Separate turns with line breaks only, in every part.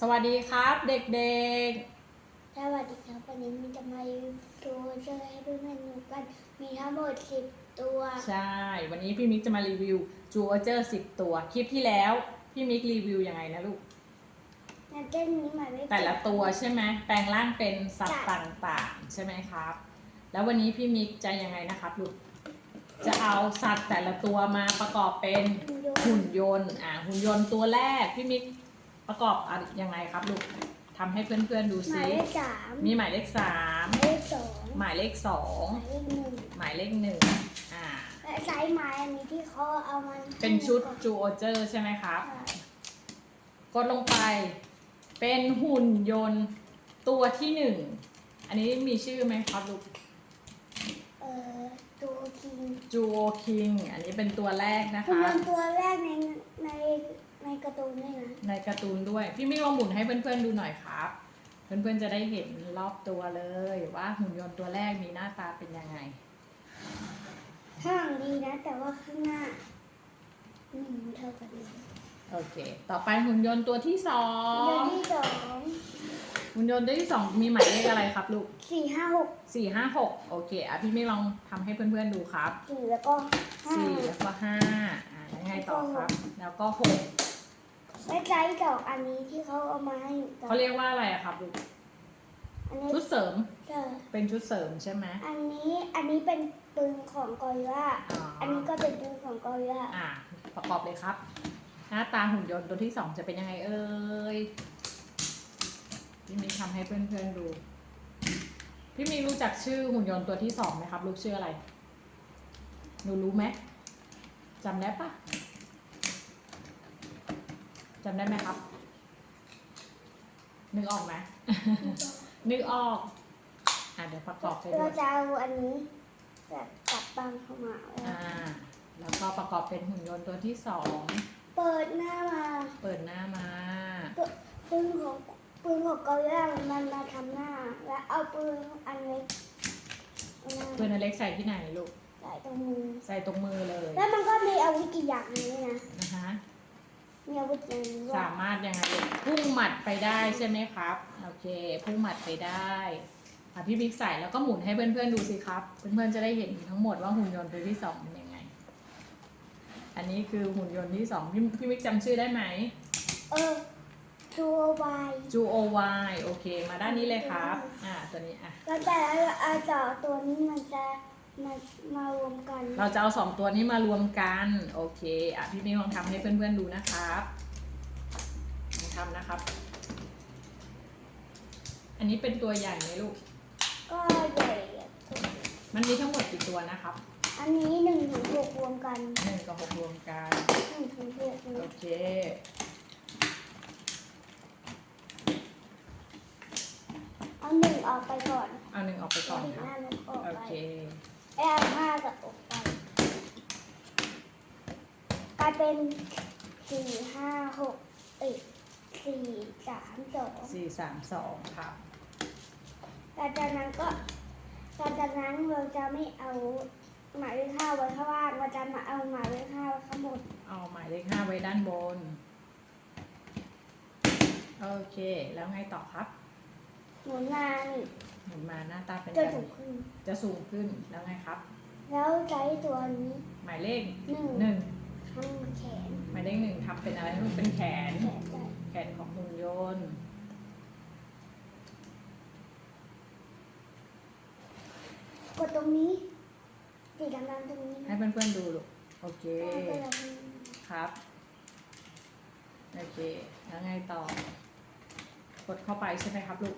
สวัสดีครับ เด็ก
สวัสดีครับวันนี้มีจะมาดูเจอให้เพื่อนๆดูกัน มีทั้งหมดสิบตัว
ๆ ใช่ วันนี้พี่มิกจะมารีวิวจูเอเจอร์สิบตัว คลิปที่แล้ว พี่มิกรีวิวยังไงนะลูก
นักเต้นนี้หมายเลข
แต่ละตัวใช่ไหมแปลงร่างเป็นสัตว์ต่างๆ ใช่ไหมครับ แล้ววันนี้พี่มิกจะยังไงนะครับลูก จะเอาสัตว์แต่ละตัวมาประกอบเป็น
โย
หุ่นยนต์ อ่าหุ่นยนต์ตัวแรกพี่มิก ประกอบอะไรยังไงครับลูกทำให้เพื่อนๆดู
หมา
ซิ
ยเลขสาม
มีหมายเลขสาม
หมายเลขสอง
หมายเลขสอง
หมายเลขหนึ่ง
หมายเลขหนึ่งอ่า
และไซส์ไม้อันนี้ที่เขาเอามัน
เป็นชุดจูโอเจอร์ใช่ไหมครับ
ใช่
กดลงไป เป็นหุ่นยนต์ตัวที่หนึ่ง อันนี้มีชื่อไหมครับลูก
เอ่อตัวคิง
จูโอคิง อันนี้เป็นตัวแรกนะ
คุณ
คะ
เป็นตัวแรกในในใน การ์ตูนด้วยนะ
ในการ์ตูนด้วย พี่ไม่ลองหมุนให้เพื่อนๆดูหน่อยครับ เพื่อนๆจะได้เห็นรอบตัวเลยว่าหุ่นยนต์ตัวแรกมีหน้าตาเป็นยังไง
ข้างหลังดีนะ แต่ว่าข้างหน้าอืมเท่ากันเลย
โอเค ต่อไปหุ่นยนต์ตัวที่สอ
เดือน
ง
ที่สอง
หุ่นยนต์ตัวที่สองมีหมายเลขอะไรครับลูก
สี่ห้าหก
สี่ห้าหกโอเคอะพี่ไม่ลองทำให้เพื่อนๆดูครับ
สี่แล้วก็ห้า
สี่แล้วก็ห้าอ่าแล้วไงต่อครับ แล้วก็หก
และใจดอกอันนี้ที่เขาเอามาให้หนูตอน
เขาเรียกว่าอะไรอะครับลูก
อันนี้
ชุดเสริม
ใช่
เป็นชุดเสริมใช่ไหม
อันนี้อันนี้เป็นปืนของกอริลล่า
อ๋อ
อันนี้ก็เป็นปืนของกอริลล่า
อ่าประกอบเลยครับ หน้าตาหุ่นยนต์ตัวที่สองจะเป็นยังไงเอ่ยพี่มีทำให้เพื่อนๆดู พี่มีรู้จักชื่อหุ่นยนต์ตัวที่สองไหมครับ ลูกชื่ออะไรหนูรู้ไหมจำได้ปะ จำได้ไหมครับ นึกออกไหม นึกออก อะเดี๋ยวประกอบไปด้
เรา
วย
จะเอาอันนี้แบบตัดบังเข้ามาไว้
อ่า แล้วก็ประกอบเป็นหุ่นยนต์ตัวที่สอง
เปิดหน้ามา
เปิดหน้ามา
ปืนของปืนของกอริลล่ามันมาทำหน้า แล้วเอาปืนอันเล็กอันนั้น
ปืนอันเล็กใส่ที่ไหนลูก
ใส่ตรงมือ
ใส่ตรงมือเลย
แล้วมันก็มีอาวุธอีกอย่างหนึงด้วยนะ
นะคะ
มีอาวุธอย่างนี้ว่า
สามารถยังไงลูกพุ่งหมัดไปได้ใช่ไหมครับ โอเค พุ่งหมัดไปได้อะพี่บิ๊กใส่แล้วก็หมุนให้เพื่อนๆดูสิครับ เพื่อนๆจะได้เห็นทั้งหมดว่าหุ่นยนต์ตัวที่สองเป็นยังไง อันนี้คือหุ่นยนต์ที่สองพี่พี่บิ๊กจำชื่อได้ไหม
เออตัววาย
จูโอวายโอเค มาด้านนี้เลยครับ อ่าตัวนี้อะ
แล้วแต่อาจาตัวนี้มันจะ มามารวมกัน
เราจะเอาสองตัวนี้มารวมกัน โอเค อะพี่มิ้งลองทำให้เพื่อนๆดูนะครับลองทำนะครับ อันนี้เป็นตัวใหญ่ไหมลูก
ก็ใหญ่
มันมีทั้งหมดกี่ตัวนะครับ
อันนี้หนึ่งถึงหกรวมกัน
หนึ่งกับหกรวมกัน
หนึ่งถึงหก
โอเค
เอาหนึ่งออกไปก่อน
เอาหนึ่งออกไปก่อน
ถึง
ค
ห
รับ
น้ามันออก
โอ
ไป
เค
ไอ้เอาห้ากับออกไปกลายเป็นสี่ห้าหกเอ้ยสี่สามสอง
สี่สามสองครับ
หลังจากนั้นก็หลังจากนั้นเราจะไม่เอาหมายเลขห้าไว้ข้างล่างเราจะมาเอาหมายเลขห้าไว้ข้างบน
เอาหมายเลขห้าไว้ด้านบน โอเค แล้วไงต่อครับ
หมุนมานี่
หมุนมาหน้าตาเป็น
จะ
แบบ
ถูกขึ้น
จะสูงขึ้นแล้วไงครับ
แล้วใช้ตัวนี้
หมายเลข
หนึ่ง
หนึ่ง
ทั้งแขน
หมายเลขหนึ่งทับเป็นอะไรลูกเป็นแขน
แขนได้
แขนของหุ่นยนต์
กดตรงนี้ติดดำๆตรงนี้
ให้เพื่อนๆดูลูกโอเค
แล้วก็เรา
ครับโอเคแล้วไงต่อ กดเข้าไปใช่ไหมครับลูก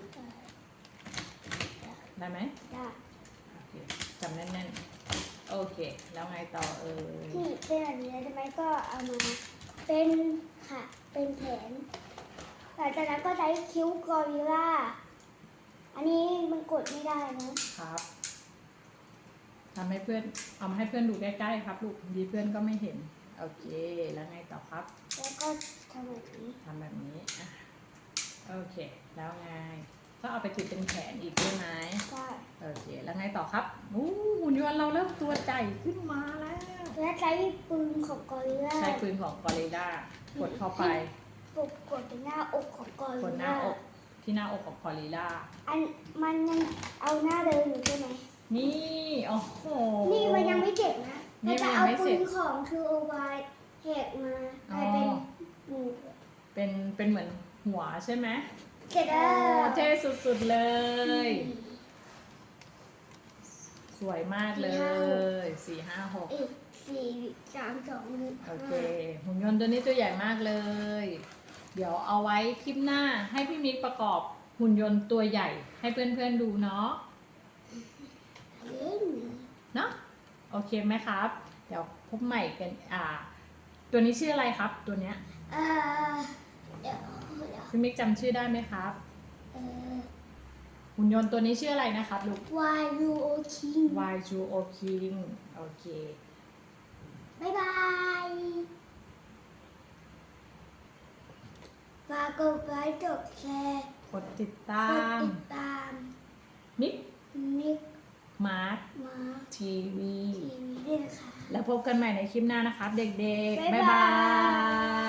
ได้ไหม
ได้
โอเคจำแน่นๆ โอเค แล้วไงต่อเออ
ที่เป็นอันนี้ใช่ไหมก็เอามาเป็นค่ะเป็นแขนหลังจากนั้นก็ใช้คิ้วกอริลล่า อันนี้มันกดไม่ได้นะ
ครับทำให้เพื่อนเอามาให้เพื่อนดูใกล้ๆครับลูกดีเพื่อนก็ไม่เห็น โอเค แล้วไงต่อครับ
แล้วก็ทำแบบนี้
ทำแบบนี้อะโอเค แล้วไง ก็เอาไปติดเป็นแขนอีกใช่ไหม
ได้
โอเคแล้วไงต่อครับอู้หุ่นยนต์เราเริ่มตัวใหญ่ขึ้นมาแล้ว
และใช้ปืนของกอริลล่า
ใช้ปืนของกอริลลากดเข้าไป
กดกดไปหน้าอกของกออ
ขนหน้าอกที่หน้าอกของคอริล่า
อันมันยังเอาหน้าเดินอยู่ใช่ไหม
นี่โอ้โห
นี่มันยังไม่เจ็บนะ
นี่
แต่
มัน
จะ
ยัง
เอา
ไม่เส
ปื
ร็จ
นของคือโอวายแหกมากลายเป็น
อ๋อ
หมู
เป็นเป็นเหมือนหัวใช่ไหม
เสร็จ
โอ้
แล้ว
เท่สุดๆเลย สวยมากเลยสี่ห้าหก
อีกสี่สามสองหนึ่ง
โอเคหุ่นยนต์ตัวนี้ตัวใหญ่มากเลย เดี๋ยวเอาไว้คลิปหน้าให้พี่มิกประกอบหุ่นยนต์ตัวใหญ่ให้เพื่อนๆดูเนาะ
เล่น
เนาะโอเคไหมครับ เดี๋ยวพบใหม่กันอ่า ตัวนี้ชื่ออะไรครับตัวเนี้ย
เอ่อเดี๋ยวเดี๋ยว
พี่มิกจำชื่อได้ไหมครับ
เอ่อ
หุ่นยนต์ตัวนี้ชื่ออะไรนะครับลูก
Y U O King
Y G O King โอเค
บ๊ายบายฝากกดไลค์กดแชร์
กดติดตาก
ด
ม
ติดตาม
มิก
มิก
มาร์ค
มา
ทีวี
ทีวีด้วยนะคะ
แล้วพบกันใหม่ในคลิปหน้านะครับ เด็กๆ
บ๊ายบาย
บ๊ายบาย